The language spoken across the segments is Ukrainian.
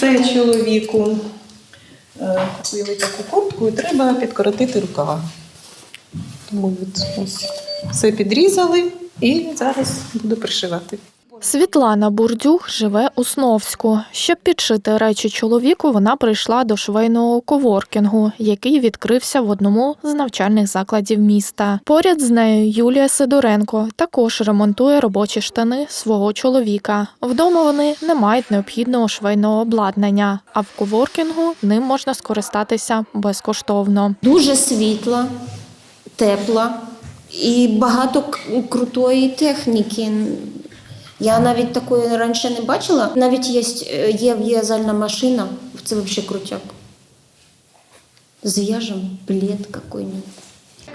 Це чоловіку е, купили таку куртку і треба підкоротити рукава. Тому от ось все підрізали і зараз буду пришивати. Світлана Бурдюх живе у Сновську. Щоб підшити речі чоловіку, вона прийшла до швейного коворкінгу, який відкрився в одному з навчальних закладів міста. Поряд з нею Юлія Сидоренко також ремонтує робочі штани свого чоловіка. Вдома вони не мають необхідного швейного обладнання, а в коворкінгу ним можна скористатися безкоштовно. Дуже світла, тепла і багато крутої техніки. Я навіть такої раніше не бачила. Навіть є, є в'язальна машина, це взагалі крутяк. Зв'яжемо плед какой-нибудь.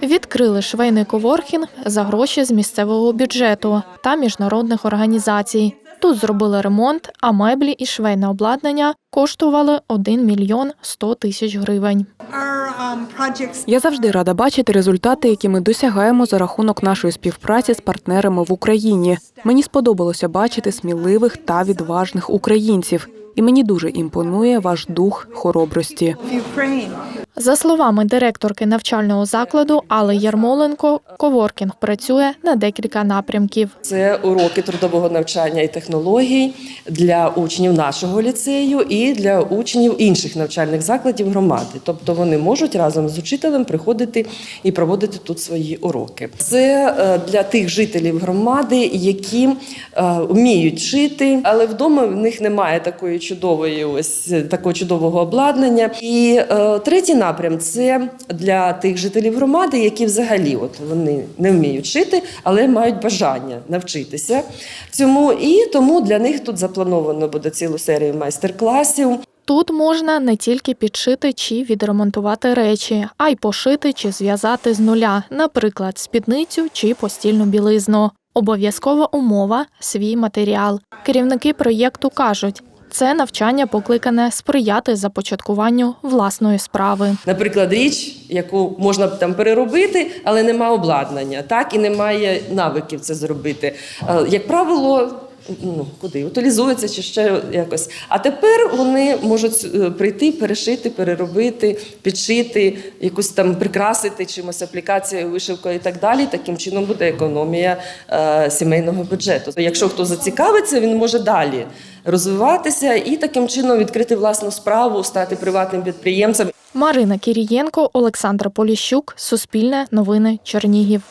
Відкрили швейний коворкінг за гроші з місцевого бюджету та міжнародних організацій. Тут зробили ремонт, а меблі і швейне обладнання коштували 1 мільйон 100 тисяч гривень. Я завжди рада бачити результати, які ми досягаємо за рахунок нашої співпраці з партнерами в Україні. Мені сподобалося бачити сміливих та відважних українців, і мені дуже імпонує ваш дух хоробрості. За словами директорки навчального закладу Алли Ярмоленко, коворкінг працює на декілька напрямків. Це уроки трудового навчання і технологій для учнів нашого ліцею і для учнів інших навчальних закладів громади. Тобто вони можуть разом з учителем приходити і проводити тут свої уроки. Це е, для тих жителів громади, які е, вміють шити, але вдома в них немає такої чудової, ось такого чудового обладнання. І е, третій напрям це для тих жителів громади, які взагалі от вони не вміють шити, але мають бажання навчитися цьому. І тому для них тут заплановано буде цілу серію майстер-класів. Тут можна не тільки підшити чи відремонтувати речі, а й пошити чи зв'язати з нуля, наприклад, спідницю чи постільну білизну. Обов'язкова умова свій матеріал. Керівники проєкту кажуть, це навчання покликане сприяти започаткуванню власної справи. Наприклад, річ, яку можна там переробити, але немає обладнання, так і немає навиків це зробити. Е, Як правило. Ну, куди утилізується чи ще якось. А тепер вони можуть е, прийти, перешити, переробити, підшити, якусь там прикрасити чимось аплікацією, вишивкою і так далі. Таким чином буде економія е, сімейного бюджету. Якщо хто зацікавиться, він може далі розвиватися і таким чином відкрити власну справу, стати приватним підприємцем. Марина Кірієнко, Олександра Поліщук, Суспільне новини Чернігів.